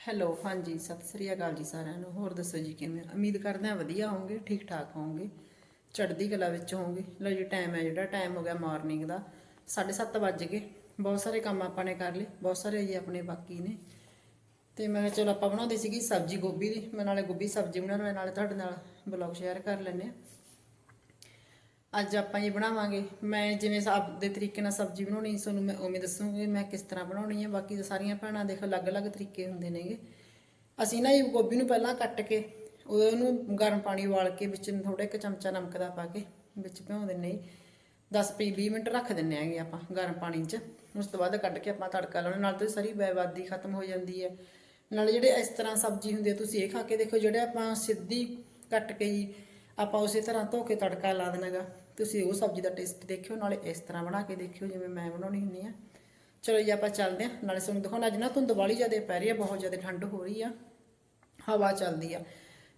Hello ਹਾਂਜੀ, ਸਤਿ ਸ੍ਰੀ ਅਕਾਲ ਜੀ ਸਾਰਿਆਂ ਨੂੰ। ਹੋਰ ਦੱਸੋ ਜੀ ਕਿਵੇਂ? ਉਮੀਦ ਕਰਦੇ ਹਾਂ ਵਧੀਆ ਹੋਵੋਗੇ ਠੀਕ ਠਾਕ ਹੋਵੋਗੇ। ਚੜ੍ਹਦੀ ਕਲਾ ਵਿੱਚ ਹੋਵੋਗੇ। ਲਓ ਜੀ ਟਾਈਮ ਹੈ ਜਿਹੜਾ ਟਾਈਮ ਹੋ ਗਿਆ ਮਾਰਨਿੰਗ ਦਾ। 7:30 ਵੱਜ ਗਏ। ਬਹੁਤ ਸਾਰੇ ਕੰਮ ਆਪਾਂ ਨੇ ਕਰ ਲਏ। ਬਹੁਤ ਸਾਰੇ ਜੀ ਆਪਣੇ ਬਾਕੀ ਨੇ। ਤੇ ਮੈਂ ਕਿਹਾ ਚਲੋ ਆਪਾਂ ਬਣਾਉਂਦੇ ਸੀਗੀ ਸਬਜ਼ੀ ਗੋਭੀ ਦੀ। ਮੈਂ ਨਾਲੇ ਗੋਭੀ ਸਬਜ਼ੀ ਬਣਾਉਣ, ਮੈਂ ਨਾਲੇ ਤੁਹਾਡੇ ਨਾਲ ਬਲੌਗ ਸ਼ੇਅਰ ਕਰ ਲੈਂਦੇ ਹਾਂ। ਅੱਜ ਆਪਾਂ ਇਹ ਬਣਾਵਾਂਗੇ, ਮੈਂ ਜਿਵੇਂ ਆਪ ਦੇ ਤਰੀਕੇ ਨਾਲ ਸਬਜ਼ੀ ਬਣਾਉਣੀ, ਤੁਹਾਨੂੰ ਮੈਂ ਉਵੇਂ ਦੱਸੂਗੀ ਮੈਂ ਕਿਸ ਤਰ੍ਹਾਂ ਬਣਾਉਣੀ ਹੈ, ਬਾਕੀ ਤਾਂ ਸਾਰੀਆਂ ਭੈਣਾਂ ਦੇਖੋ ਅਲੱਗ-ਅਲੱਗ ਤਰੀਕੇ ਹੁੰਦੇ ਨੇਗੇ। ਅਸੀਂ ਨਾ ਇਹ ਗੋਭੀ ਨੂੰ ਪਹਿਲਾਂ ਕੱਟ ਕੇ ਉਹਨੂੰ ਗਰਮ ਪਾਣੀ ਉਬਾਲ ਕੇ ਵਿੱਚ ਥੋੜਾ ਇੱਕ ਚਮਚਾ ਨਮਕ ਦਾ ਪਾ ਕੇ ਵਿੱਚ ਭਿਉਂ ਦਿੰਨੇ 10 ਪੀ 20 ਮਿੰਟ ਰੱਖ ਦਿੰਨੇ ਆਂਗੇ ਆਪਾਂ ਗਰਮ ਪਾਣੀ 'ਚ। ਉਸ ਤੋਂ ਬਾਅਦ ਕੱਢ ਕੇ ਆਪਾਂ ਤੜਕਾ ਲਾਉਣਾ, ਨਾਲ ਤੇ ਸਾਰੀ ਬੈਵਾਦੀ ਖਤਮ ਹੋ ਜਾਂਦੀ ਹੈ। ਨਾਲ ਜਿਹੜੇ ਇਸ ਤਰ੍ਹਾਂ ਸਬਜ਼ੀ ਹੁੰਦੀ ਹੈ, ਤੁਸੀਂ ਇਹ ਖਾ ਕੇ ਦੇਖੋ, ਜਿਹੜੇ ਆਪਾਂ ਸਿੱਧੀ ਕੱਟ ਕੇ ਜੀ ਆਪਾਂ ਉਸੇ ਤਰ੍ਹਾਂ ਧੋ ਕੇ ਤੜਕਾ ਲਾ ਦੇਣਾਗਾ ਤੁਸੀਂ ਉਹ ਸਬਜ਼ੀ ਦਾ ਟੇਸਟ ਦੇਖਿਓ, ਨਾਲੇ ਇਸ ਤਰ੍ਹਾਂ ਬਣਾ ਕੇ ਦੇਖਿਓ, ਜਿਵੇਂ ਮੈਂ ਬਣਾਉਣੀ ਹੁੰਦੀ ਆ। ਚਲੋ ਜੀ, ਆਪਾਂ ਚੱਲਦੇ ਹਾਂ। ਨਾਲੇ ਤੁਹਾਨੂੰ ਦਿਖਾਉਣਾ, ਅੱਜ ਨਾ ਧੁੰਦ ਵਾਲੀ ਜ਼ਿਆਦਾ ਪੈ ਰਹੀ ਆ, ਬਹੁਤ ਜ਼ਿਆਦਾ ਠੰਡ ਹੋ ਰਹੀ ਆ। ਹਵਾ ਚੱਲਦੀ ਆ।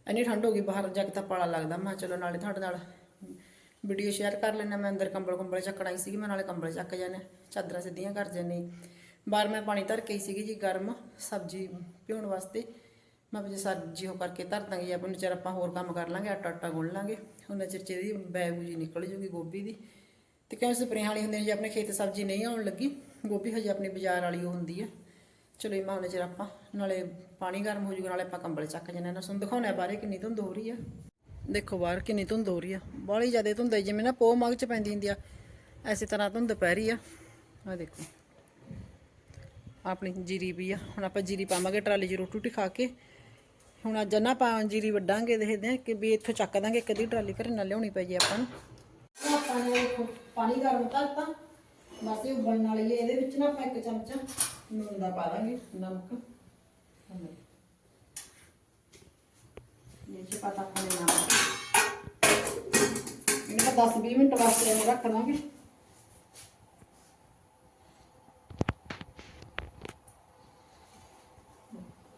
ਇੰਨੀ ਠੰਡ ਹੋ ਗਈ, ਬਾਹਰ ਜਾ ਕੇ ਤਾਂ ਪਾਲਾ ਲੱਗਦਾ। ਮੈਂ ਕਿਹਾ ਚਲੋ ਨਾਲੇ ਤੁਹਾਡੇ ਨਾਲ ਵੀਡੀਓ ਸ਼ੇਅਰ ਕਰ ਲੈਣਾ ਮੈਂ ਅੰਦਰ ਕੰਬਲ ਕੰਬਲ ਚੱਕਣਾ ਹੀ ਸੀਗੀ, ਮੈਂ ਨਾਲੇ ਕੰਬਲ ਚੱਕ ਜਾਣੇ ਚਾਦਰਾਂ ਸਿੱਧੀਆਂ ਕਰ ਜਾਣੀ ਬਾਹਰ ਮੈਂ ਪਾਣੀ ਧਰ ਕੇ ਸੀਗੀ ਜੀ, ਗਰਮ ਸਬਜ਼ੀ ਭਿਉਣ ਵਾਸਤੇ। ਮੈਂ ਵੀ ਸਬਜ਼ੀ ਉਹ ਕਰਕੇ ਧਰ ਦਾਂਗੇ ਆਪਾਂ ਨੂੰ ਚਿਰ ਆਪਾਂ ਹੋਰ ਕੰਮ ਕਰ ਲਾਂਗੇ, ਆਟਾ ਆਟਾ ਗੁੰਨ ਲਾਂਗੇ। ਉਹਨਾਂ ਚਿਰ ਚ ਇਹਦੀ ਬੈਗ ਜੀ ਨਿਕਲ ਜੂਗੀ ਗੋਭੀ ਦੀ। ਤੇ ਕਿਉਂ ਸਪਰੇਆਂ ਵਾਲੀ ਹੁੰਦੀ ਹੈ ਜੀ ਆਪਣੇ ਖੇਤ ਸਬਜ਼ੀ ਨਹੀਂ ਆਉਣ ਲੱਗੀ, ਗੋਭੀ ਹਜੇ ਆਪਣੀ ਬਾਜ਼ਾਰ ਵਾਲੀ ਉਹ ਹੁੰਦੀ ਹੈ ਚਲੋ ਇਹ ਮਾਹੌਲ ਚਿਰ ਆਪਾਂ, ਨਾਲੇ ਪਾਣੀ ਗਰਮ ਹੋ ਜੂਗਾ, ਨਾਲੇ ਆਪਾਂ ਕੰਬਲ ਚੱਕ ਜਨੇ ਨਾ ਸੁਣ ਦਿਖਾਉਣਾ ਬਾਹਰੇ ਕਿੰਨੀ ਧੁੰਦ ਹੋ ਰਹੀ ਆ। ਦੇਖੋ ਬਾਹਰ ਕਿੰਨੀ ਧੁੰਦ ਹੋ ਰਹੀ ਆ। ਬਾਹਲੀ ਜ਼ਿਆਦਾ ਧੁੰਦ ਹੈ ਜਿਵੇਂ ਨਾ ਪੋ ਮਗ ਚ ਪੈਂਦੀ ਹੁੰਦੀ ਆ, ਐਸੀ ਤਰ੍ਹਾਂ ਧੁੰਦ ਪੈ ਰਹੀ ਆ। ਆ ਦੇਖੋ। ਆਪਣੀ ਜੀਰੀ ਵੀ ਆ। ਹੁਣ ਆਪਾਂ ਜੀਰੀ ਪਾਵਾਂਗੇ, ਟਰਾਲੀ 'ਚ ਰੋਟੀ ਰੂਟੀ ਖਾ ਕੇ। ਹੁਣ ਅੱਜ ਨਾ ਆਪਾਂ ਜੀਰੀ ਵੱਢਾਂਗੇ ਦੇਖਦੇ ਹਾਂ ਕਿ ਵੀ ਇੱਥੋਂ ਚੱਕ ਦਾਂਗੇ ਕਦੀ ਟਰਾਲੀ ਘਰੇ ਨਾਲ ਲਿਆਉਣੀ ਪਈ ਆਪਾਂ ਨੂੰ। ਉਹ ਆਪਾਂ ਨੇ ਦੇਖੋ ਪਾਣੀ ਗਰਮ ਕਰਤਾ। ਬਸ ਇਹ ਉਬਲਣ ਵਾਲੀ ਹੈ ਇਹਦੇ ਵਿੱਚ ਨਾ ਆਪਾਂ ਇੱਕ ਚਮਚਾ ਨੂਨ ਦਾ ਪਾ ਦਾਂਗੇ, ਨਮਕ। ਇਹ ਚ ਪਤਾ ਆਪਾਂ ਨੇ ਨਮਕ। ਇਹਨੂੰ ਆਪਾਂ 10 20 ਮਿੰਟ ਵਾਸਤੇ ਇਹਨੂੰ ਰੱਖ ਦਾਂਗੇ।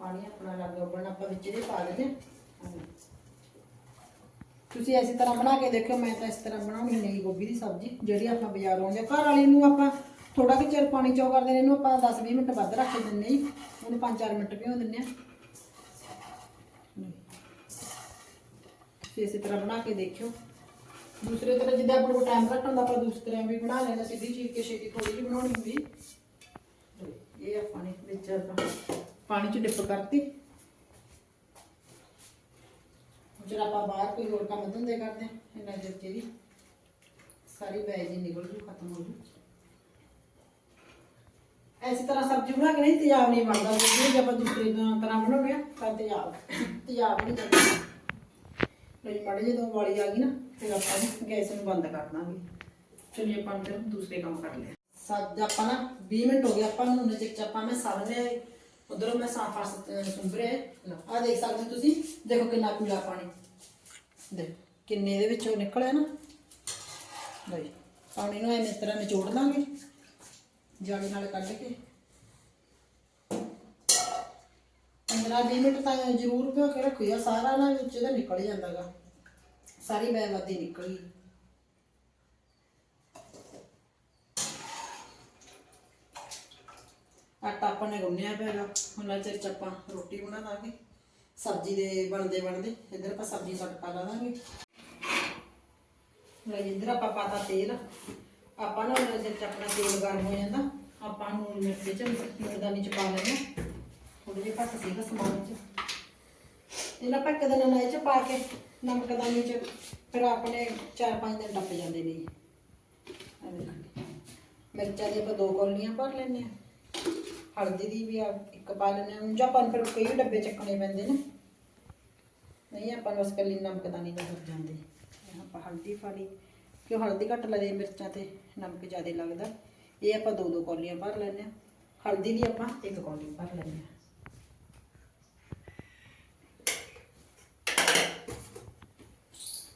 ਪਾਣੀ ਆਪਣਾ ਲੱਗ ਉਬਲਣਾ, ਆਪਾਂ ਵਿੱਚ ਇਹਦੇ ਪਾ ਦੇਣੇ ਤੁਸੀਂ ਇਸੇ ਤਰ੍ਹਾਂ ਬਣਾ ਕੇ ਦੇਖਿਓ, ਮੈਂ ਤਾਂ ਇਸ ਤਰ੍ਹਾਂ ਬਣਾਉਣੀ ਨਹੀਂ ਗੋਭੀ ਦੀ ਸਬਜ਼ੀ, ਜਿਹੜੀ ਆਪਾਂ ਬਾਜ਼ਾਰੋਂ ਆਉਂਦੇ ਘਰ ਵਾਲੀ ਨੂੰ ਆਪਾਂ ਥੋੜਾ ਕਿ ਚਿਰ ਪਾਣੀ ਚੋ ਕਰਦੇ ਨੇ, ਇਹਨੂੰ ਆਪਾਂ 10-20 ਮਿੰਟ ਵੱਧ ਰੱਖ ਦਿੰਨੇ ਜੀ। ਉਹਨੂੰ 5-4 ਮਿੰਟ ਭਿਓ ਦਿੰਨੇ ਆ ਤੁਸੀਂ ਇਸੇ ਤਰ੍ਹਾਂ ਬਣਾ ਕੇ ਦੇਖਿਓ। ਦੂਸਰੇ ਤਰ੍ਹਾਂ ਜਿੱਦਾਂ ਆਪਾਂ ਨੂੰ ਟਾਈਮ ਘੱਟ ਹੁੰਦਾ, ਆਪਾਂ ਦੂਸਰੀ ਤਰ੍ਹਾਂ ਵੀ ਬਣਾ ਲੈਣਾ, ਸਿੱਧੀ ਚੀਰ ਕੇ ਛੇਤੀ ਥੋੜੀ ਜਿਹੀ ਬਣਾਉਣੀ ਹੁੰਦੀ। ਇਹ ਆਪਾਂ ਨੇ ਵਿੱਚ ਆਪਾਂ ਪਾਣੀ ਚ ਡਿਪ ਕਰਤੀ। ਜਿਹੜਾ ਆਪਾਂ ਬਾਹਰ ਕੋਈ ਹੋਰ ਕੰਮ ਧੰਦੇ ਕਰਦੇ ਹਾਂ, ਇਹਨਾਂ ਦੇ ਸਾਰੀ ਬੈਜ ਨਿਕਲ ਜੂ, ਖਤਮ ਹੋ ਜੂ। ਐਸੀ ਤਰ੍ਹਾਂ ਸਬਜ਼ੀ ਬਣਾ ਕੇ ਨਹੀਂ ਤੇਜ਼ਾਬ ਨਹੀਂ ਬਣਦਾ। ਜੇ ਆਪਾਂ ਦੂਸਰੀ ਤਰ੍ਹਾਂ ਬਣਾਉਂਦੇ ਆ ਤਾਂ ਤੇਜ਼ਾਬ ਤੇਜ਼ਾਬ ਨਹੀਂ ਜਾਂਦਾ ਲਈ ਮੜੇ ਜਦੋਂ ਵਾਲੀ ਆ ਗਈ ਨਾ, ਫਿਰ ਆਪਾਂ ਨੇ ਗੈਸ ਨੂੰ ਬੰਦ ਕਰ ਦਾਂਗੇ। ਚਲਿਏ ਆਪਾਂ ਫਿਰ ਦੂਸਰੇ ਕੰਮ ਕਰ ਲਿਆ। ਸੱਜ ਆਪਾਂ ਨਾ 20 ਮਿੰਟ ਹੋ ਗਏ ਆਪਾਂ ਨੂੰ ਉਹਨੇ ਚਿਕ ਆਪਾਂ ਮੈਂ ਸਾੜ ਉਧਰੋਂ ਮੈਂ ਸਾਫ਼ ਫਾਸ ਸੁੰਬਰੇ। ਆ ਦੇਖ ਸਕਦੇ ਤੁਸੀਂ। ਦੇਖੋ ਕਿੰਨਾ ਪੀਲਾ ਪਾਣੀ। ਦੇ ਕਿੰਨੇ ਇਹਦੇ ਵਿੱਚੋਂ ਨਿਕਲਿਆ ਨਾ। ਬਈ ਪਾਣੀ ਨੂੰ ਐਵੇਂ ਇਸ ਤਰ੍ਹਾਂ ਨਿਚੋੜ ਲਾਂਗੇ ਜਾਲੀ ਨਾਲ ਕੱਢ ਕੇ। 15-20 ਮਿੰਟ ਤਾਂ ਜ਼ਰੂਰ ਭਿਓ ਕੇ ਰੱਖਿਓ। ਸਾਰਾ ਨਾ ਵਿੱਚ ਇਹਦਾ ਨਿਕਲ ਜਾਂਦਾਗਾ। ਸਾਰੀ ਬੈਵਾਦੀ ਨਿਕਲੀ। ਆਟਾ ਆਪਾਂ ਨੇ ਗੁੰਨਿਆ ਪਿਆਗਾ ਹੁਣ ਨਾਲ ਚਿਰ ਚ ਆਪਾਂ ਰੋਟੀ ਬਣਾ ਦਾਂਗੇ ਸਬਜ਼ੀ ਦੇ ਬਣਦੇ ਬਣਦੇ, ਇੱਧਰ ਆਪਾਂ ਸਬਜ਼ੀ ਤੜਕਾ ਲਾ ਦਾਂਗੇ ਲੈ ਇੱਧਰ ਆਪਾਂ ਪਾਤਾ ਤੇਲ। ਆਪਾਂ ਨਾ ਉਹਨਾਂ ਚਿਰ ਚ ਆਪਣਾ ਤੇਲ ਗਰਮ ਹੋ ਜਾਂਦਾ, ਆਪਾਂ ਨੂੰ ਮਿਰਚ ਚ ਮਿਰਦਾਨੀ ਚ ਪਾ ਲੈਣਾ ਥੋੜੇ ਜਿਹਾ ਘੱਟ ਸੀਗਾ ਸਮਾਨ ਚ। ਇਹਨਾਂ ਆਪਾਂ ਇੱਕ ਦਿਨ ਨਾਲ ਚ ਪਾ ਕੇ ਨਮਕਦਾਨੀ ਚ ਫਿਰ ਆਪਣੇ 4-5 ਦਿਨ ਟੱਪ ਜਾਂਦੇ ਨੇ ਮਿਰਚਾਂ ਦੀ ਆਪਾਂ ਦੋ ਕੌਲੀਆਂ ਭਰ ਲੈਂਦੇ ਆ ਹਲਦੀ ਦੀ ਵੀ ਆ, ਇੱਕ ਪਾ ਲੈਂਦੇ ਹਾਂ। ਉਂਝ ਆਪਾਂ ਨੂੰ ਫਿਰ ਕਈ ਡੱਬੇ ਚੱਕਣੇ ਪੈਂਦੇ ਨੇ। ਨਹੀਂ, ਆਪਾਂ ਨੂੰ ਬਸ ਕੱਲੀ ਨਮਕਦਾਨੀ ਦਾ ਹੋ ਜਾਂਦੇ। ਆਪਾਂ ਹਲਦੀ ਪਾ ਲਈ। ਕਿਉਂ ਹਲਦੀ ਘੱਟ ਲੱਗਦੀ ਮਿਰਚਾਂ ਤੇ, ਨਮਕ ਜ਼ਿਆਦਾ ਲੱਗਦਾ। ਇਹ ਆਪਾਂ ਦੋ ਦੋ ਕੌਲੀਆਂ ਭਰ ਲੈਂਦੇ ਹਾਂ। ਹਲਦੀ ਦੀ ਆਪਾਂ ਇੱਕ ਕੌਲੀ ਭਰ ਲੈਂਦੇ ਹਾਂ।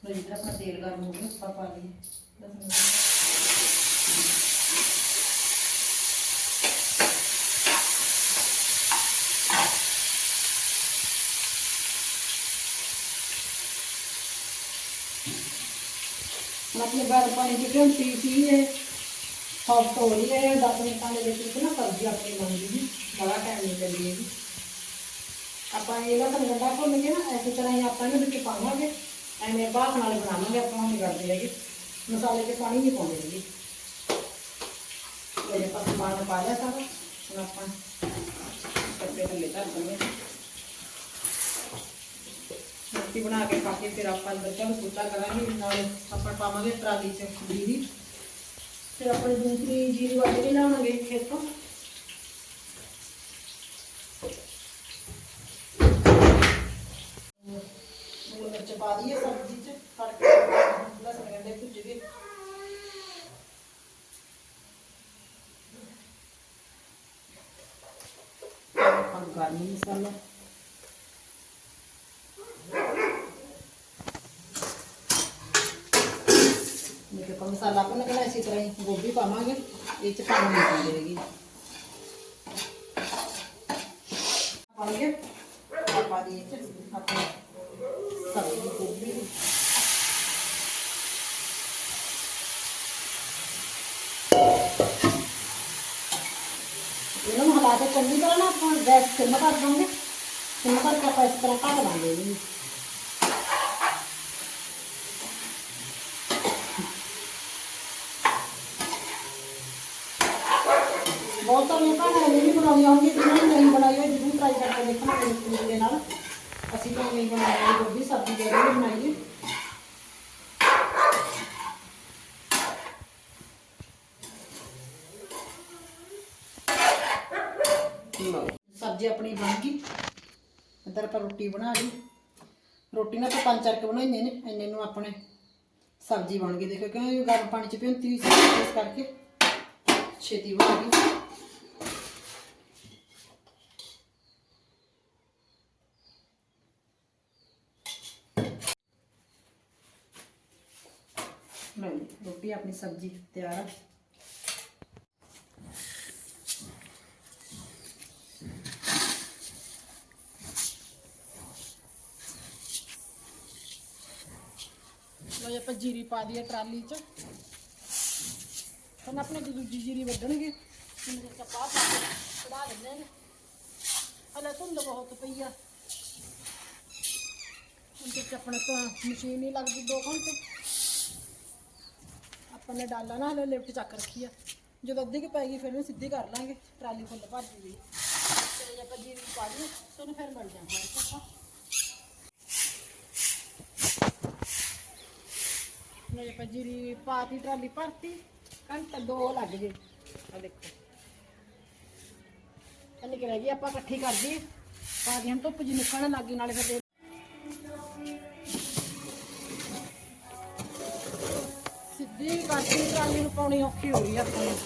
ਲੋ ਜਿੱਦਾਂ ਆਪਣਾ ਤੇਲ ਗਰਮ ਹੋ ਗਿਆ, ਆਪਾਂ ਪਾ ਲਈਏ। ਦਸ ਮਿੰਟ। ਹੁਣ ਆਪਣੇ ਗਰਮ ਪਾਣੀ ਚ ਕਿਉਂ ਪੀ ਪੀ ਹੈ। ਸੌਫਟ ਹੋ ਰਹੀ ਹੈ 10 ਮਿੰਟਾਂ ਦੇ ਵਿੱਚ ਵਿੱਚ ਨਾ ਸਬਜ਼ੀ ਆਪਣੀ ਬਣ ਜੂਗੀ ਬੜਾ ਟਾਈਮ ਨਹੀਂ ਚੱਲੀ ਹੈਗੀ ਆਪਾਂ ਇਹ ਲਸਣ ਗੰਡਾ ਭੁੰਨ ਕੇ ਨਾ ਐਸੀ ਤਰ੍ਹਾਂ ਹੀ ਆਪਾਂ ਇਹਨੂੰ ਵਿੱਚ ਪਾਵਾਂਗੇ। ਐਵੇਂ ਬਾਖ ਨਾਲ ਬਣਾਵਾਂਗੇ ਆਪਾਂ, ਹੁਣ ਕਰਦੇ ਹੈਗੇ ਮਸਾਲੇ 'ਚ ਪਾਣੀ ਨਹੀਂ ਪਾਉਂਦੇ ਹੈਗੇ ਇਹ ਆਪਾਂ ਸਮਾਨ ਪਾ ਲਿਆ ਸਾਰਾ। ਹੁਣ ਆਪਾਂ ਕੱਪੜੇ ਥੱਲੇ ਧਰ ਦਿੰਦੇ ਹਾਂ। ਰੋਟੀ ਬਣਾ ਕੇ ਖਾ ਕੇ ਫਿਰ ਆਪਾਂ ਅੰਦਰ ਚਲ ਬੁੱਤਾ ਕਰਾਂਗੇ, ਨਾਲ ਆਪਾਂ ਪਾਵਾਂਗੇ ਟਰਾਲੀ 'ਚ ਜੀਰੀ। ਫਿਰ ਆਪਾਂ ਦੂਸਰੀ ਜੀਰੀ ਵੱਢ ਕੇ ਲਿਆਵਾਂਗੇ ਖੇਤੋਂ। ਲੂਣ ਮਿਰਚ ਪਾ ਦਈਏ ਸਬਜ਼ੀ 'ਚ, ਤੜਕੇ ਲਸਣ ਗੰਡੇ ਭੁੱਜ ਗਏ। ਆਪਾਂ ਗਰਮ ਮਸਾਲਾ। ਮੇਰੇ ਕੋਲ ਮਸਾਲਾ ਆਪਾਂ ਨੇ ਇਸੇ ਤਰ੍ਹਾਂ ਹੀ ਗੋਭੀ ਪਾਵਾਂਗੇ, ਇਹ ਚ ਪਾਣੀ ਨਹੀਂ ਪਾਉਂਦੇ ਹੈਗੇ। ਪਾਵਾਂਗੇ ਪਾ ਦੀ ਚ ਆਪਾਂ ਸਬਜ਼ੀ ਗੋਭੀ। ਦੀ ਇਹਨੂੰ ਹਲਾ ਕੇ ਚੰਗੀ ਤਰ੍ਹਾਂ ਨਾ ਆਪਾਂ ਗੈਸ ਸਿਮ ਕਰ ਦਾਂਗੇ। ਸਿਮ ਕਰਕੇ ਆਪਾਂ ਇਸ ਤਰ੍ਹਾਂ ਢੱਕ ਦਾਂਗੇ ਵੀ ਬਣਾਉਣੀਆਂ ਹੋਣਗੀਆਂ ਜਿਹਨਾਂ ਨੇ ਨਹੀਂ ਬਣਾਈ ਹੋਈ, ਜ਼ਰੂਰ ਟਰਾਈ ਕਰਕੇ ਦੇਖਣਾ ਮੇਰੇ ਤਰੀਕੇ ਦੇ ਨਾਲ। ਅਸੀਂ ਤਾਂ ਨਹੀਂ ਬਣਾਈ ਗੋਭੀ ਸਬਜ਼ੀ ਜਿਹੜੀ ਬਣਾਈ ਹੈ ਸਬਜ਼ੀ ਆਪਣੀ ਬਣ ਗਈ। ਇੱਧਰ ਆਪਾਂ ਰੋਟੀ ਬਣਾ ਲਈ। ਰੋਟੀ ਨਾਲ ਤਾਂ ਪੰਜ ਚਾਰ ਕੇ ਬਣਾਈਆਂ ਨੇ, ਇੰਨੇ ਨੂੰ ਆਪਣੇ ਸਬਜ਼ੀ ਬਣ ਗਈ। ਦੇਖੋ ਕਿਉਂ ਗਰਮ ਪਾਣੀ ਚ ਭਿਉਂਤੀ ਹੋਈ ਸੀ, ਇਸ ਕਰਕੇ ਛੇਤੀ ਬਣ ਗਈ ਲਓ ਜੀ, ਰੋਟੀ ਆਪਣੀ ਸਬਜ਼ੀ ਤਿਆਰ ਆ ਲਓ ਜੀ ਆਪਾਂ ਜੀਰੀ ਪਾ ਦਈਏ ਟਰਾਲੀ 'ਚ। ਹੁਣ ਆਪਣੇ ਦੀ ਦੂਜੀ ਜੀਰੀ ਵੱਢਣਗੇ। ਇਹਨਾਂ ਦੇ ਕਪਾਹ ਪਾ ਕੇ ਚੜਾ ਦਿੰਦੇ ਨੇ ਹਲੇ ਧੁੰਦ ਬਹੁਤ ਪਈ ਆ। ਹੁਣ ਤੇ ਆਪਣੇ ਤੋਂ ਮਸ਼ੀਨ ਹੀ ਲੱਗਦੀ 2 ਘੰਟੇ। ਆਪਾਂ ਨੇ ਡਾਲਾ ਨਾ, ਹਲੇ ਲਿਫਟ ਚੱਕ ਰੱਖੀ ਆ। ਜਦੋਂ ਅੱਧੀ ਕੁ ਪੈਗੀ ਫਿਰ ਇਹਨੂੰ ਸਿੱਧੀ ਕਰ ਲਾਂਗੇ, ਟਰਾਲੀ ਫੁੱਲ ਭਰ ਜੂਗੀ। ਤੇ ਜੇ ਆਪਾਂ ਜੀਰੀ ਪਾ ਦਈਏ ਤੁਹਾਨੂੰ ਫਿਰ ਮਿਲ ਜਾਵਾਂਗੇ ਆਪਾਂ ਮੇਰੇ ਪਾ ਜੀਰੀ ਪਾਤੀ, ਟਰਾਲੀ ਭਰਤੀ, ਘੰਟਾ ਦੋ ਲੱਗ ਗਏ। ਆ ਦੇਖੋ। ਅੰਨੇ ਕਿ ਰਹਿ ਗਈ ਆਪਾਂ ਇਕੱਠੀ ਕਰ ਦਈਏ। ਪਾਦੀ ਹੁਣ ਧੁੱਪ ਜੀ ਨਿਕਲਣ ਲੱਗੀ ਨਾਲੇ ਫਿਰ ਦੇ- ਸਿੱਧੀ ਟਰਾਲੀ ਨੂੰ ਪਾਉਣੀ ਔਖੀ ਹੋ ਗਈ ਆ ਆਪਾਂ ਨੂੰ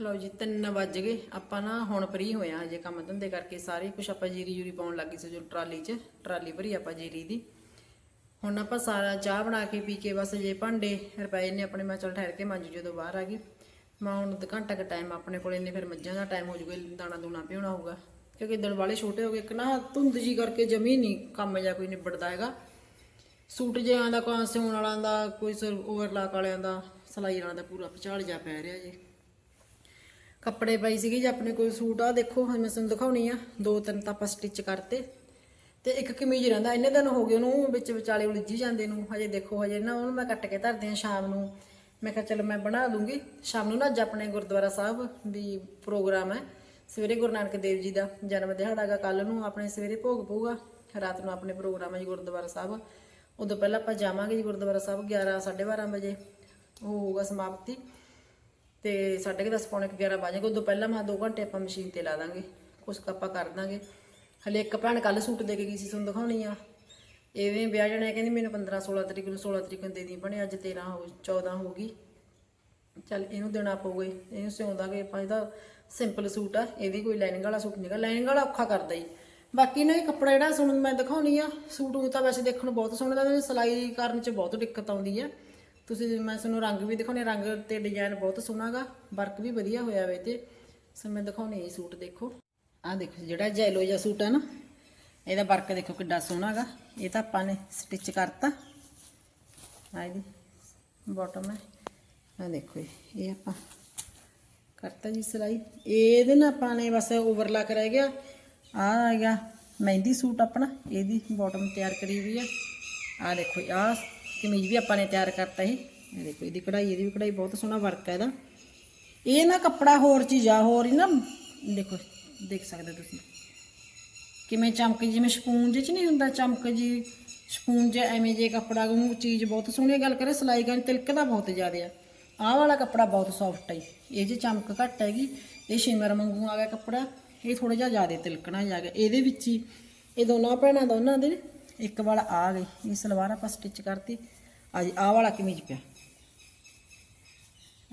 ਲਓ ਜੀ 3 ਵੱਜ ਗਏ। ਆਪਾਂ ਨਾ ਹੁਣ ਫਰੀ ਹੋਇਆ ਹਜੇ ਕੰਮ ਧੰਦੇ ਕਰਕੇ ਸਾਰੇ। ਕੁਝ ਆਪਾਂ ਜੀਰੀ ਜੂਰੀ ਪਾਉਣ ਲੱਗੀ ਸੀ ਜੋ ਟਰਾਲੀ 'ਚ। ਟਰਾਲੀ ਭਰੀ ਆਪਾਂ ਜੀਰੀ ਦੀ। ਹੁਣ ਆਪਾਂ ਸਾਰਾ ਚਾਹ ਬਣਾ ਕੇ ਪੀ ਕੇ ਬਸ ਜੇ ਭਾਂਡੇ ਰੁਪਏ ਨੇ ਆਪਣੇ, ਮੈਂ ਚਲ ਠਹਿਰ ਕੇ ਮੰਜ ਜਦੋਂ ਬਾਹਰ ਆ ਗਈ। ਮੈਂ ਹੁਣ ਅੱਧਾ ਘੰਟਾ ਕੁ ਟਾਈਮ ਆਪਣੇ ਕੋਲ ਇੰਨੇ ਫਿਰ ਮੱਝਾਂ ਦਾ ਟਾਈਮ ਹੋ ਜੂਗਾ ਦਾਣਾ ਦੂਣਾ ਪਿਉਣਾ ਹੋਊਗਾ। ਕਿਉਂਕਿ ਦਿਨ ਵਾਲੇ ਛੋਟੇ ਹੋ ਗਏ, ਇੱਕ ਨਾ ਧੁੰਦ ਜੀ ਕਰਕੇ ਜਮੀ ਨਹੀਂ ਕੰਮ ਜਾਂ ਕੋਈ ਨਿਬੜਦਾ ਹੈਗਾ। ਸੂਟ ਜਿਹਾਂ ਦਾ ਕੋਈ ਸਿਉਣ ਵਾਲਾਂ ਦਾ, ਕੋਈ ਓਵਰਲਾਕ ਵਾਲਿਆਂ ਦਾ, ਸਲਾਈ ਵਾਲਿਆਂ ਦਾ ਪੂਰਾ ਪਚਾਲ ਜਾ ਪੈ ਰਿਹਾ ਜੀ। ਕੱਪੜੇ ਪਾਈ ਸੀਗੀ ਜੀ ਆਪਣੇ ਕੋਲ ਸੂਟ ਆ ਦੇਖੋ ਹੁਣ ਮੈਂ ਤੁਹਾਨੂੰ ਦਿਖਾਉਣੀ ਆ, ਦੋ ਤਿੰਨ ਤਾਂ ਆਪਾਂ ਸਟਿਚ ਕਰਤੇ। ਤੇ ਇੱਕ ਕਮੀਜ਼ ਰਹਿੰਦਾ, ਇੰਨੇ ਦਿਨ ਹੋ ਗਏ ਉਹਨੂੰ, ਵਿੱਚ ਵਿਚਾਲੇ ਉਲਝੀ ਜਾਂਦੇ ਨੂੰ, ਹਜੇ ਦੇਖੋ, ਹਜੇ ਨਾ ਉਹਨੂੰ ਮੈਂ ਕੱਟ ਕੇ ਧਰਦੇ ਆ ਸ਼ਾਮ ਨੂੰ। ਮੈਂ ਕਿਹਾ ਚਲੋ ਮੈਂ ਬਣਾ ਲੂੰਗੀ। ਸ਼ਾਮ ਨੂੰ ਨਾ ਅੱਜ ਆਪਣੇ ਗੁਰਦੁਆਰਾ ਸਾਹਿਬ ਵੀ ਪ੍ਰੋਗਰਾਮ ਹੈ, ਸਵੇਰੇ ਗੁਰੂ ਨਾਨਕ ਦੇਵ ਜੀ ਦਾ ਜਨਮ ਦਿਹਾੜਾ ਗਾ ਕੱਲ ਨੂੰ ਆਪਣੇ ਸਵੇਰੇ ਭੋਗ ਪਊਗਾ, ਰਾਤ ਨੂੰ ਆਪਣੇ ਪ੍ਰੋਗਰਾਮ ਹੈ ਜੀ ਗੁਰਦੁਆਰਾ ਸਾਹਿਬ। ਉਦੋਂ ਪਹਿਲਾਂ ਆਪਾਂ ਜਾਵਾਂਗੇ ਜੀ ਗੁਰਦੁਆਰਾ ਸਾਹਿਬ 11 12:30 ਵਜੇ, ਉਹ ਹੋਊਗਾ ਸਮਾਪਤੀ। ਤੇ 10:30 ਪੌਣੇ ਕੁ 11 ਵਜੇ ਉਦੋਂ ਪਹਿਲਾਂ ਮੈਂ 2 ਘੰਟੇ ਆਪਾਂ ਮਸ਼ੀਨ ਤੇ ਲਾ ਦਾਂਗੇ, ਕੁਛ ਕੁ ਆਪਾਂ ਕਰ ਦਾਂਗੇ। ਹਲੇ ਇੱਕ ਭੈਣ ਕੱਲ ਸੂਟ ਦੇ ਕੇ ਗਈ ਸੀ ਤੁਹਾਨੂੰ ਦਿਖਾਉਣੀ ਆ। ਇਵੇਂ ਵਿਆਹ ਜਣਾ, ਕਹਿੰਦੀ ਮੈਨੂੰ 15 16 ਤਰੀਕ ਨੂੰ 16 ਤਰੀਕ ਨੂੰ ਦੇ ਦੀ ਬਣੇ ਅੱਜ 13 ਹੋ 14 ਹੋ ਗਈ। ਚੱਲ ਇਹਨੂੰ ਦੇਣਾ ਪਊਗਾ ਹੀ। ਇਹਨੂੰ ਸਿਉਂਦਾਗੇ ਆਪਾਂ, ਇਹਦਾ ਸਿੰਪਲ ਸੂਟ ਆ, ਇਹਦੀ ਕੋਈ ਲਾਈਨਿੰਗ ਵਾਲਾ ਸੂਟ ਨਹੀਂਗਾ ਲਾਈਨਿੰਗ ਵਾਲਾ ਔਖਾ ਕਰਦਾ ਹੀ ਬਾਕੀ ਨਾ ਇਹ ਕੱਪੜਾ ਜਿਹੜਾ ਸੁਣਨ ਮੈਂ ਦਿਖਾਉਣੀ ਆ, ਸੂਟ ਉਹ ਤਾਂ ਵੈਸੇ ਦੇਖਣ ਨੂੰ ਬਹੁਤ ਸੋਹਣਾ ਲੱਗਦਾ ਸਿਲਾਈ ਕਰਨ 'ਚ ਬਹੁਤ ਦਿੱਕਤ ਆਉਂਦੀ ਆ। ਤੁਸੀਂ ਮੈਂ ਤੁਹਾਨੂੰ ਰੰਗ ਵੀ ਦਿਖਾਉਣੇ ਰੰਗ ਤੇ ਡਿਜ਼ਾਈਨ ਬਹੁਤ ਸੋਹਣਾਗਾ ਵਰਕ ਵੀ ਵਧੀਆ ਹੋਇਆ ਵੇ ਤੇ। ਸੋ ਮੈਂ ਦਿਖਾਉਣੀ ਇਹ ਸੂਟ, ਦੇਖੋ। ਆ ਦੇਖੋ ਜਿਹੜਾ ਜੈਲੋ ਜਿਹਾ ਸੂਟ ਆ ਨਾ ਇਹਦਾ ਵਰਕ ਦੇਖੋ ਕਿੱਡਾ ਸੋਹਣਾ ਗਾ ਇਹ ਤਾਂ ਆਪਾਂ ਨੇ ਸਟਿਚ ਕਰਤਾ। ਆ ਇਹਦੀ ਬਾਟਮ ਹੈ। ਆ ਦੇਖੋ ਇਹ, ਇਹ ਆਪਾਂ ਕਰਤਾ ਜੀ ਸਿਲਾਈ। ਇਹਦੇ ਨਾਲ ਆਪਾਂ ਨੇ ਬਸ ਓਵਰਲੈਕ ਰਹਿ ਗਿਆ। ਆ ਆ ਗਿਆ ਮਹਿੰਦੀ ਸੂਟ ਆਪਣਾ ਇਹਦੀ ਬਾਟਮ ਤਿਆਰ ਕਰੀ ਹੋਈ ਆ। ਆ ਦੇਖੋ ਆ ਕਮੀਜ਼ ਵੀ ਆਪਾਂ ਨੇ ਤਿਆਰ ਕਰਤਾ ਇਹ ਇਹ ਦੇਖੋ ਇਹਦੀ ਕਢਾਈ ਇਹਦੀ ਵੀ ਕਢਾਈ ਬਹੁਤ ਸੋਹਣਾ ਵਰਕ ਹੈ ਇਹਦਾ। ਇਹ ਨਾ ਕੱਪੜਾ ਹੋਰ ਚੀਜ਼ ਆ ਹੋਰ ਹੀ ਨਾ ਦੇਖੋ ਦੇਖ ਸਕਦੇ ਤੁਸੀਂ। ਕਿਵੇਂ ਚਮਕ ਜਿਵੇਂ ਸਪੂੰਜ ਚ ਨਹੀਂ ਹੁੰਦਾ ਚਮਕ ਜੀ। ਸਪੂੰਜ ਐਵੇਂ ਜੇ ਕੱਪੜਾ ਨੂੰ ਚੀਜ਼ ਬਹੁਤ ਸੋਹਣੀ ਗੱਲ ਕਰੇ ਸਿਲਾਈ ਕਰਨ ਤਿਲਕਦਾ ਬਹੁਤ ਜ਼ਿਆਦਾ ਆ। ਆਹ ਵਾਲਾ ਕੱਪੜਾ ਬਹੁਤ ਸੌਫਟ ਹੈ ਇਹ ਜੇ ਚਮਕ ਘੱਟ ਹੈਗੀ, ਇਹ ਸ਼ਿਮਰ ਵਾਂਗੂ ਆ ਗਿਆ ਕੱਪੜਾ। ਇਹ ਥੋੜਾ ਜਿਹਾ ਜ਼ਿਆਦਾ ਤਿਲਕਣਾ ਜਾ ਗਿਆ ਇਹਦੇ ਵਿੱਚ ਹੀ, ਇਹ ਦੋਨਾਂ ਭੈਣਾਂ ਦੋਨਾਂ ਦੇ ਇੱਕ ਵਾਲਾ ਆ ਗਈ, ਇਹ ਸਲਵਾਰ ਆਪਾਂ ਸਟਿਚ ਕਰਤੀ। ਅੱਜ ਆਹ ਵਾਲਾ ਕਮੀਜ਼ ਪਿਆ।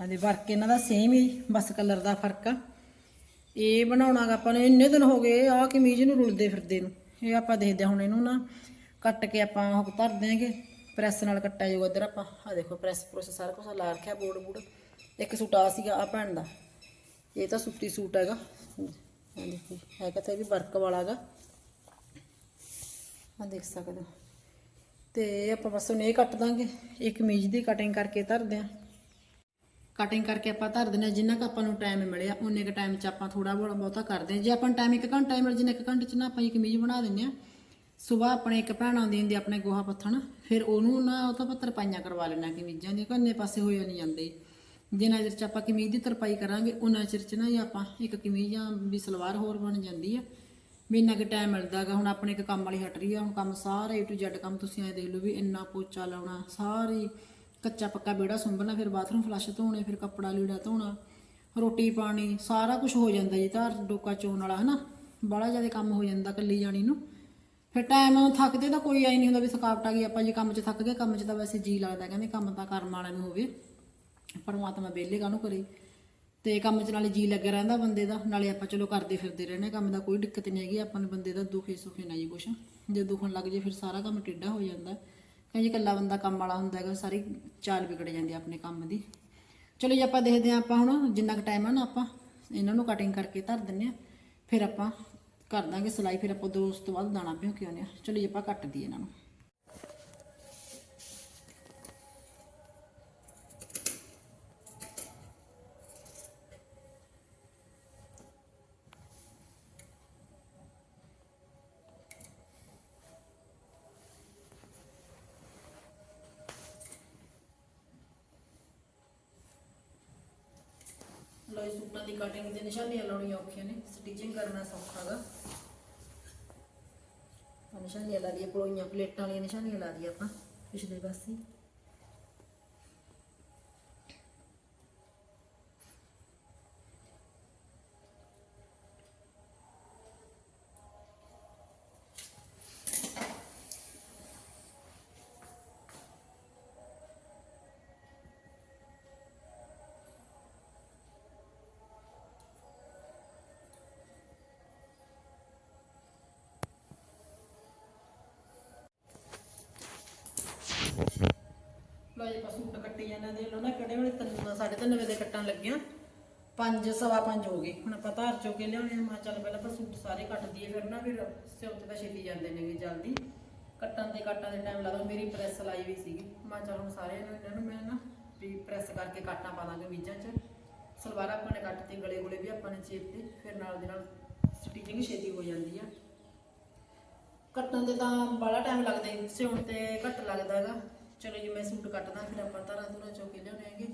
ਆਦੇ ਵਰਕ ਇਹਨਾਂ ਦਾ ਸੇਮ ਹੀ, ਬਸ ਕਲਰ ਦਾ ਫ਼ਰਕ ਆ। ਇਹ ਬਣਾਉਣਾ ਗਾ ਆਪਾਂ ਨੇ, ਇੰਨੇ ਦਿਨ ਹੋ ਗਏ, ਆਹ ਕਮੀਜ਼ ਨੂੰ ਰੁਲਦੇ ਫਿਰਦੇ ਨੂੰ। ਇਹ ਆਪਾਂ ਦੇਖਦੇ ਹਾਂ ਹੁਣ ਇਹਨੂੰ ਨਾ, ਕੱਟ ਕੇ ਆਪਾਂ ਉਹ ਧਰ ਦਿਆਂਗੇ, ਪ੍ਰੈਸ ਨਾਲ ਕੱਟਿਆ ਜਾਊਗਾ ਇੱਧਰ ਆਪਾਂ। ਆ ਦੇਖੋ, ਪ੍ਰੈਸ, ਪ੍ਰੋਸ, ਸਾਰਾ ਕੁਝ ਲਾ ਰੱਖਿਆ, ਬੋਰਡ ਬੂਡ ਇੱਕ ਸੂਟ ਆ ਸੀਗਾ ਆ ਭੈਣ ਦਾ। ਇਹ ਤਾਂ ਸੁੱਤੀ ਸੂਟ ਹੈਗਾ। ਆ ਦੇਖੋ ਹੈਗਾ ਤਾਂ ਇਹ ਵੀ ਵਰਕ ਵਾਲਾ ਗਾ ਆ ਦੇਖ ਸਕਦੇ ਹੋ। ਤੇ ਆਪਾਂ ਬਸ ਉਹਨੇ ਇਹ ਕੱਟ ਦਾਂਗੇ, ਇਹ ਕਮੀਜ਼ ਦੀ ਕਟਿੰਗ ਕਰਕੇ ਧਰਦੇ ਆਂ ਕਟਿੰਗ ਕਰਕੇ ਆਪਾਂ ਧਰ ਦਿੰਦੇ ਹਾਂ, ਜਿੰਨਾ ਕੁ ਆਪਾਂ ਨੂੰ ਟਾਈਮ ਮਿਲਿਆ ਉਨੇ ਕੁ ਟਾਈਮ 'ਚ ਆਪਾਂ ਥੋੜਾ ਬਹੁਤ ਬਹੁਤਾ ਕਰਦੇ ਹਾਂ। ਜੇ ਆਪਾਂ ਨੂੰ ਟਾਈਮ ਇੱਕ ਘੰਟਾ ਮਿਲ ਜਿੰਨੇ ਇੱਕ ਘੰਟੇ 'ਚ ਨਾ ਆਪਾਂ ਇਹ ਕਮੀਜ਼ ਬਣਾ ਦਿੰਦੇ ਹਾਂ ਸਵੇਰ ਆਪਣੇ ਇੱਕ ਭੈਣ ਆਉਂਦੀ ਹੁੰਦੀ ਆਪਣੇ ਗੋਹਾ ਪੱਥਣ, ਫਿਰ ਉਹਨੂੰ ਨਾ ਉਹ ਤਾਂ ਆਪਾਂ ਤਰਪਾਈਆਂ ਕਰਵਾ ਲੈਣਾ ਕਮੀਜ਼ਾਂ ਦੀਆਂ ਕੰਨੇ ਪਾਸੇ ਹੋਏ ਨਹੀਂ ਜਾਂਦੇ। ਜਿੰਨਾ ਚਿਰ 'ਚ ਆਪਾਂ ਕਮੀਜ਼ ਦੀ ਤਰਪਾਈ ਕਰਾਂਗੇ ਉਹਨਾਂ ਚਿਰ 'ਚ ਨਾ ਹੀ ਆਪਾਂ ਇੱਕ ਕਮੀਜ਼ ਜਾਂ ਵੀ ਸਲਵਾਰ ਹੋਰ ਬਣ ਜਾਂਦੀ ਆ। ਵੀ ਇੰਨਾ ਕੁ ਟਾਈਮ ਮਿਲਦਾਗਾ ਹੁਣ ਆਪਣੇ ਇੱਕ ਕੰਮ ਵਾਲੀ ਹਟ ਰਹੀ ਆ, ਹੁਣ ਕੰਮ ਸਾਰਾ A to Z ਕੰਮ ਤੁਸੀਂ ਐ ਦੇਖ ਲਓ ਵੀ ਇੰਨਾ ਪੋਚਾ ਲਾਉਣਾ, ਸਾਰੀ ਕੱਚਾ ਪੱਕਾ ਵਿਹੜਾ ਸੁੰਭਣਾ ਫਿਰ ਬਾਥਰੂਮ ਫਲੱਸ਼ ਧੋਣੇ, ਫਿਰ ਕੱਪੜਾ ਲੀੜਾ ਧੋਣਾ, ਰੋਟੀ ਪਾਣੀ, ਸਾਰਾ ਕੁਝ ਹੋ ਜਾਂਦਾ ਜੀ ਧਾਰ ਡੋਕਾ ਚੋਣ ਵਾਲਾ, ਹਨਾ? ਬੜਾ ਜ਼ਿਆਦਾ ਕੰਮ ਹੋ ਜਾਂਦਾ ਕੱਲੀ ਜਾਣੀ ਨੂੰ। ਫਿਰ ਟਾਈਮ ਥੱਕਦੇ ਤਾਂ ਕੋਈ ਆਈ ਨਹੀਂ ਹੁੰਦਾ ਵੀ ਥਕਾਵਟ ਆ ਗਈ, ਆਪਾਂ ਜੀ ਕੰਮ 'ਚ ਥੱਕ ਗਏ, ਕੰਮ 'ਚ ਤਾਂ ਵੈਸੇ ਜੀ ਲੱਗਦਾ, ਕਹਿੰਦੇ ਕੰਮ ਤਾਂ ਕਰਮ ਵਾਲਿਆਂ ਨੂੰ ਹੋਵੇ। ਪਰਮਾਤਮਾ ਵਿਹਲੇ ਕਾਹਨੂੰ ਕਰੇ? ਤੇ ਕੰਮ 'ਚ ਨਾਲੇ ਜੀ ਲੱਗਿਆ ਰਹਿੰਦਾ ਬੰਦੇ ਦਾ, ਨਾਲੇ ਆਪਾਂ ਚਲੋ ਕਰਦੇ ਫਿਰਦੇ ਰਹਿੰਦੇ, ਕੰਮ ਦਾ ਕੋਈ ਦਿੱਕਤ ਨਹੀਂ ਹੈਗੀ, ਆਪਾਂ ਨੂੰ ਬੰਦੇ ਦਾ ਦੁਖੇ ਸੁਖੇ ਨਾ ਜੀ ਕੁਛ। ਜੇ ਦੁਖਣ ਲੱਗ ਜੇ, ਫਿਰ ਸਾਰਾ ਕੰਮ ਟੇਢਾ ਹੋ ਜਾਂਦਾ। ਕਿਉਂਕਿ ਇਕੱਲਾ ਬੰਦਾ ਕੰਮ ਵਾਲਾ ਹੁੰਦਾ ਹੈਗਾ, ਸਾਰੀ ਚਾਲ ਵਿਗੜ ਜਾਂਦੀ ਆ ਆਪਣੇ ਕੰਮ ਦੀ। ਚਲੋ ਜੀ, ਆਪਾਂ ਦੇਖਦੇ ਹਾਂ ਆਪਾਂ ਹੁਣ ਜਿੰਨਾ ਕੁ ਟਾਈਮ ਆ ਨਾ ਆਪਾਂ, ਇਹਨਾਂ ਨੂੰ ਕਟਿੰਗ ਕਰਕੇ ਧਰ ਦਿੰਨੇ ਆ ਫਿਰ ਆਪਾਂ ਕਰ ਦਾਂਗੇ ਸਿਲਾਈ, ਫਿਰ ਆਪਾਂ ਦੋ ਉਸ ਤੋਂ ਬਾਅਦ ਦਾਣਾ ਭਿਓ ਕੇ ਆਉਂਦੇ ਆ ਚਲੋ ਜੀ, ਆਪਾਂ ਕੱਟ ਦਈਏ ਇਹਨਾਂ ਨੂੰ। ਲੋ ਸੂਟਾਂ ਦੀ ਕਟਿੰਗ ਤੇ ਨਿਸ਼ਾਨੀਆਂ ਲਾਉਣੀਆਂ ਔਖੀਆਂ ਨੇ ਸਟਿਚਿੰਗ ਕਰਨਾ ਸੌਖਾ ਗਾ। ਨਿਸ਼ਾਨੀਆਂ ਲਾ ਲਈਏ ਪਲੋਈਆਂ ਪਲੇਟਾਂ ਵਾਲੀਆਂ ਨਿਸ਼ਾਨੀਆਂ ਲਾ ਦਈਏ ਆਪਾਂ, ਪਿਛਲੇ ਪਾਸੇ। ਲੋ ਜੀ ਆਪਾਂ ਸੂਟ ਕੱਟੀ ਜਾਂਦੇ ਦੇ ਲੋ ਨਾ, ਕਿਹੜੇ ਵੇਲੇ ਤਿੰਨ ਸਾਢੇ ਤਿੰਨ ਵਜੇ ਦੇ ਕੱਟਣ ਲੱਗਿਆ। ਪੰਜ, ਸਵਾ ਪੰਜ ਹੋ ਗਏ। ਹੁਣ ਆਪਾਂ ਧਾਰ ਚੋ ਕੇ ਲਿਆਉਣੇ ਆ ਮਾ ਚੱਲ ਪਹਿਲਾਂ ਆਪਾਂ ਸੂਟ ਸਾਰੇ ਕੱਟ ਦਈਏ ਫਿਰ ਨਾ, ਫਿਰ ਸਿਉਤ ਤਾਂ ਛੇਤੀ ਜਾਂਦੇ ਨੇਗੇ ਜਲਦੀ। ਕੱਟਣ ਤੇ ਕੱਟਾਂ ਦੇ ਟਾਈਮ ਲੱਗਦਾ ਮੇਰੀ ਪ੍ਰੈਸ ਲਾਈ ਵੀ ਸੀਗੀ। ਮਾ ਚੱਲ ਹੁਣ ਸਾਰੇ ਇਹਨਾਂ ਨੂੰ ਮੈਂ ਨਾ ਵੀ ਪ੍ਰੈਸ ਕਰਕੇ ਕਾਟਾਂ ਪਾ ਦਾਂਗੇ ਮੀਜ਼ਾਂ 'ਚ। ਸਲਵਾਰਾਂ ਆਪਾਂ ਨੇ ਕੱਟਤੀ, ਗਲੇ ਗੁਲੇ ਵੀ ਆਪਾਂ ਨੇ ਚੇਪਤੇ ਫਿਰ ਨਾਲ ਦੇ ਨਾਲ ਸਟਿਚਿੰਗ ਛੇਤੀ ਹੋ ਜਾਂਦੀ ਆ। ਕੱਟਣ ਤੇ ਤਾਂ ਬੜਾ ਟਾਈਮ ਲੱਗਦਾ। ਹੈ ਸਿਉਣ ਤੇ ਘੱਟ ਲੱਗਦਾ ਹੈਗਾ। ਚਲੋ ਜੀ, ਮੈਂ ਸੂਟ ਕੱਟਦਾ, ਫਿਰ ਆਪਾਂ ਧਾਰਾਂ ਧੁਰਾਂ ਚੋ ਕੇ ਲਿਆਉਣੇ ਹੈਗੇ।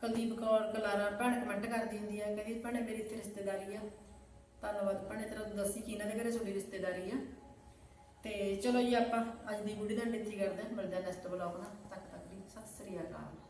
ਕੁਲਦੀਪ ਕੌਰ, ਕਲਾਰਾ ਭੈਣ ਕਮੈਂਟ ਕਰਦੀ ਹੁੰਦੀ ਆ, ਕਹਿੰਦੀ, ਭੈਣੇ, ਮੇਰੀ ਇੱਥੇ ਰਿਸ਼ਤੇਦਾਰੀ ਆ। ਧੰਨਵਾਦ, ਭੈਣੇ, ਤੇਰਾ ਦੱਸੀ ਕਿ ਇਹਨਾਂ ਦੇ ਘਰੇ ਤੁਹਾਡੀ ਰਿਸ਼ਤੇਦਾਰੀ ਆ? ਤੇ ਚਲੋ ਜੀ, ਆਪਾਂ ਅੱਜ ਦੀ ਵੀਡੀਓ ਦਾ ਇੱਥੇ ਕਰਦੇ ਹਾਂ, ਮਿਲਦੇ ਹਾਂ ਨੈਕਸਟ ਬਲੌਗ ਨਾਲ। ਤੱਕ ਤੱਕ ਦੀ ਸਤਿ ਸ੍ਰੀ ਅਕਾਲ।